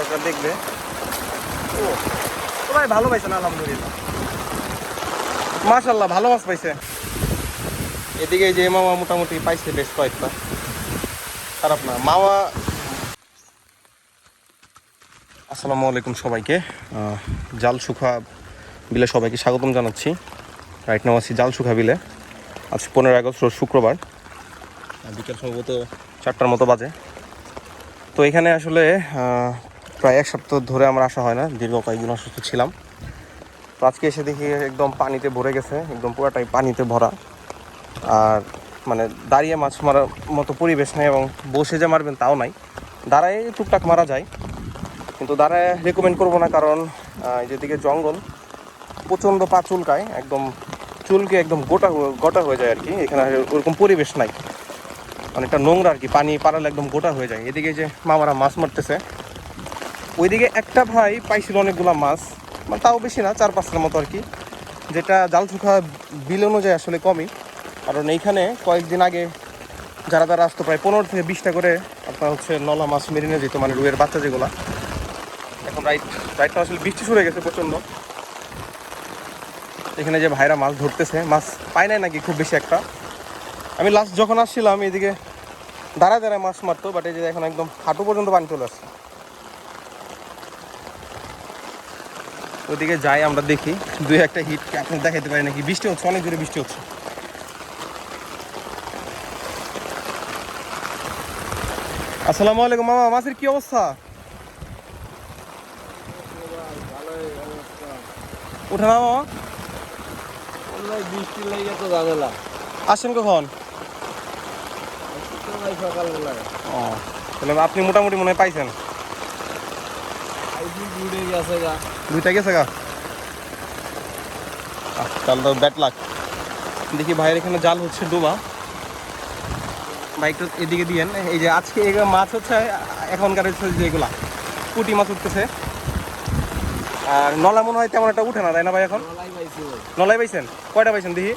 দর্শকরা দেখবে। ও, সবাই ভালো পাইছেন আলহামদুলিল্লাহ। মাশাল্লাহ ভালো মাছ পাইছে। এদিকে যে মামা মোটামুটি পাইছে বেশ কয়েকটা। খারাপ না। মামা আসসালামু আলাইকুম সবাইকে। জাল সুখা বিলে সবাইকে স্বাগতম জানাচ্ছি। রাইট নাও আছি জাল সুখা বিলে। আজ পনেরো আগস্ট শুক্রবার। বিকেল সম্ভবত চারটার মতো বাজে। তো এখানে আসলে প্রায় এক সপ্তাহ ধরে আমার আসা হয় না, দীর্ঘ কয়েকদিন অসুস্থ ছিলাম। তো আজকে এসে দেখি একদম পানিতে ভরে গেছে, একদম পুরাটাই পানিতে ভরা। আর মানে দাঁড়িয়ে মাছ মারার মতো পরিবেশ নেই এবং বসে যে মারবেন তাও নাই। দাঁড়ায় টুকটাক মারা যায়, কিন্তু দাঁড়ায় রেকমেন্ড করব না কারণ যেদিকে জঙ্গল প্রচণ্ড পা চুলকায়, একদম চুলকে একদম গোটা গোটা হয়ে যায় আর কি। এখানে ওরকম পরিবেশ নাই। অনেকটা নোংরা আর কি, পানি পাড়ালে একদম গোটা হয়ে যায়। এদিকে যে মামারা মাছ মারতেছে ওইদিকে একটা ভাই পাইছিল অনেকগুলা মাছ মানে তাও বেশি না, চার পাঁচটার মতো আর কি যেটা জাল শুখা বিল অনুযায়ী আসলে কমই। কারণ এইখানে কয়েকদিন আগে যারা যারা আসতো প্রায় পনেরো থেকে বিশটা করে আপনার হচ্ছে নলা মাছ মেরে নিয়ে যেত মানে রুয়ের বাচ্চা যেগুলা। এখন রাইট রাইটটা আসলে বৃষ্টি শুরু গেছে প্রচণ্ড। এখানে যে ভাইরা মাছ ধরতেছে, মাছ পায় নাই নাকি খুব বেশি একটা। আমি লাস্ট যখন আসছিলাম এদিকে দাঁড়ায় দাঁড়ায় মাছ মারতো বাট এই যে এখন একদম হাঁটু পর্যন্ত পানি চলে আসছে। ওইদিকে যাই আমরা দেখি। দুই একটা হিট আপনি দেখাতে পারি নাকি? বৃষ্টি হচ্ছে অনেক জোরে বৃষ্টি হচ্ছে। আসসালামু আলাইকুম মামা মাছের কি অবস্থা? উঠে মামা। বৃষ্টির লেগে তো ঝামেলা। আসেন কখন? ও তাহলে আপনি মোটামুটি মনে হয় পাইছেন। দুইটা গেছে গা। তাহলে তো ব্যাট লাগ দেখি ভাইয়ের এখানে জাল হচ্ছে ডোবা। বাইকটা এদিকে দিয়েন। এই যে আজকে এগুলো মাছ হচ্ছে এখনকার হচ্ছে যেগুলা পুটি মাছ উঠতেছে। আর নলা মনে হয় তেমন একটা উঠে না তাই না ভাই এখন? নলাই পাইছেন? কয়টা পাইছেন দেখি?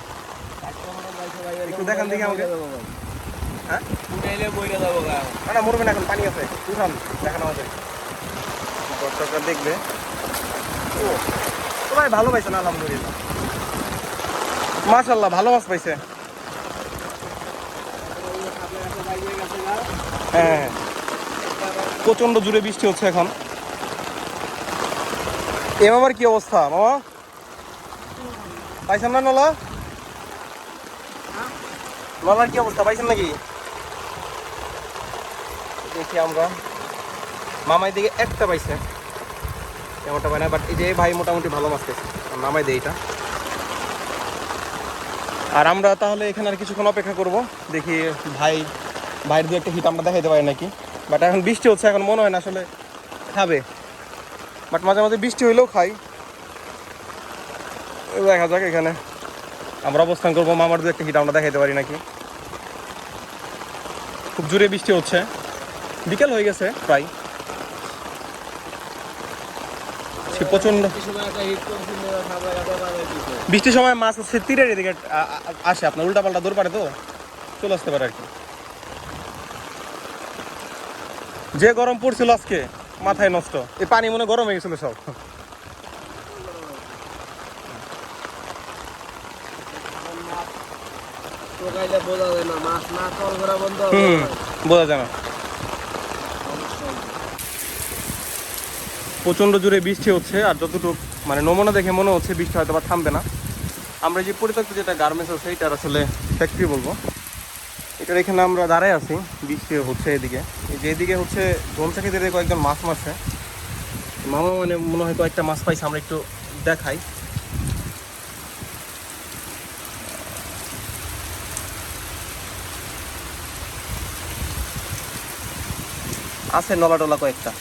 একটা দেখান দেখি আমাকে। হ্যাঁ? না না মরবে না এখন পানি আছে। উঠান দেখানো আছে দর্শকরা দেখবে। ও, সবাই ভালো পাইছেন আলহামদুলিল্লাহ। মাশাল্লাহ ভালো মাছ পাইছে। হ্যাঁ হ্যাঁ। প্রচণ্ড জুড়ে বৃষ্টি হচ্ছে এখন। এ মামার কি অবস্থা, মামা? পাইছেন না নলা? নলার কি অবস্থা, পাইছেন নাকি? দেখি আমরা। মামাই দিকে একটা পাইছে। এমনটা পাই না বাট এই যে ভাই মোটামুটি ভালো মাছ নামাই দেয় এটা। আর আমরা তাহলে এখানে আর কিছুক্ষণ অপেক্ষা করব, দেখি ভাই, ভাইয়ের দু একটা হিট আমরা দেখাইতে পারি নাকি। বাট এখন বৃষ্টি হচ্ছে, এখন মনে হয় না আসলে খাবে। বাট মাঝে মাঝে বৃষ্টি হইলেও খাই। দেখা যাক এখানে। আমরা অবস্থান করব মামার দু একটা হিট আমরা দেখাইতে পারি নাকি। খুব জোরে বৃষ্টি হচ্ছে। বিকেল হয়ে গেছে, প্রায়। সে দিছে বৃষ্টির সময় মাছ হচ্ছে তীরের এদিকে আসে আপনার উল্টা পাল্টা দূর পারে তো। চলে আসতে পারে আর কি। যে গরম পড়ছিল আজকে, মাথায় নষ্ট। এই পানি মনে গরম হয়ে গেছিল সব। বোঝা যায় না মাছ না কল করা বন্ধ হবে হুম না। বোঝা যায় না প্রচণ্ড জোরে বৃষ্টি হচ্ছে আর যতটুকু মানে নমুনা দেখে মনে হচ্ছে বৃষ্টি হয়তো বা থামবে না। আমরা যে পরিত্যক্ত যেটা গার্মেন্টস আছে এটার আসলে ফ্যাক্টরি বলব। এটার এখানে আমরা দাঁড়ায় আছি, বৃষ্টি হচ্ছে এদিকে। এই যে এদিকে হচ্ছে ধনসা খেতে কয়েকজন মাছ মারছে। মামা মানে মনে হয় কয়েকটা মাছ পাইছে, আমরা একটু দেখাই। আছে নলা টলা কয়েকটা।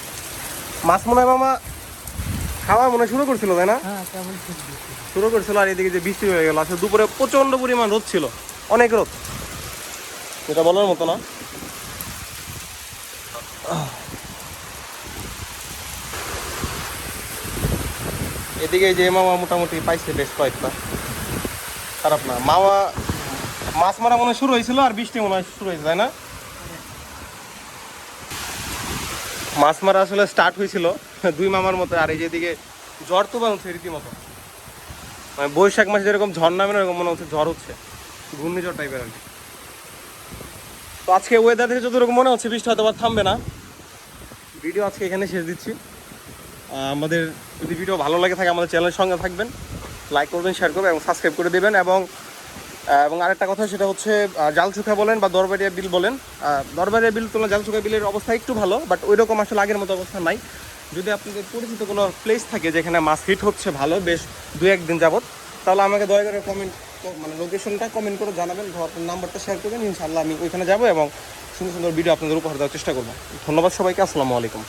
মাছ মনে হয় মামা খাওয়া মনে শুরু করছিল তাই না? হ্যাঁ শুরু করেছিল? আর এদিকে যে বৃষ্টি হয়ে গেল আসলে দুপুরে প্রচণ্ড পরিমাণ রোদ ছিল অনেক রোদ। এটা বলার মতো না। এদিকে যে মামা মোটামুটি পাইছে বেশ কয়েকটা। খারাপ না। মামা মাছ মারা মনে শুরু হয়েছিল আর বৃষ্টি মনে হয় শুরু হয়েছে তাই না? মাছ মারা আসলে স্টার্ট হয়েছিল দুই মামার মতো, আর এই যেদিকে ঝড় তো বানছে রীতিমতো। মানে বৈশাখ মাসে যেরকম ঝড় নামে এরকম মনে হচ্ছে ঝড় হচ্ছে। ঘূর্ণিঝড় টাইপের আর কি। তো আজকে ওয়েদার থেকে যতটুকু মনে হচ্ছে, বৃষ্টি হয়তো বা থামবে না। ভিডিও আজকে এখানে শেষ দিচ্ছি। আমাদের যদি ভিডিও ভালো লাগে থাকে, আমাদের চ্যানেলের সঙ্গে থাকবেন। লাইক করবেন শেয়ার করবেন, এবং সাবস্ক্রাইব করে দেবেন, এবং এবং আরেকটা কথা সেটা হচ্ছে আহ, জাল শুকা বলেন বা দরবারিয়া বিল বলেন। দরবারিয়া বিল তুলনা জাল শুকা বিলের অবস্থা একটু ভালো বাট ওই রকম আসলে আগের মতো অবস্থা নাই। যদি আপনাদের পরিচিত কোনো প্লেস থাকে যেখানে মাছ হিট হচ্ছে ভালো বেশ দু একদিন যাবত তাহলে আমাকে দয়া করে কমেন্ট মানে লোকেশনটা কমেন্ট করে জানাবেন আপনার নাম্বারটা শেয়ার করবেন ইনশাআল্লাহ আমি ওইখানে যাব এবং সুন্দর সুন্দর ভিডিও আপনাদের উপহার দেওয়ার চেষ্টা করব। ধন্যবাদ সবাইকে আসসালামু আলাইকুম।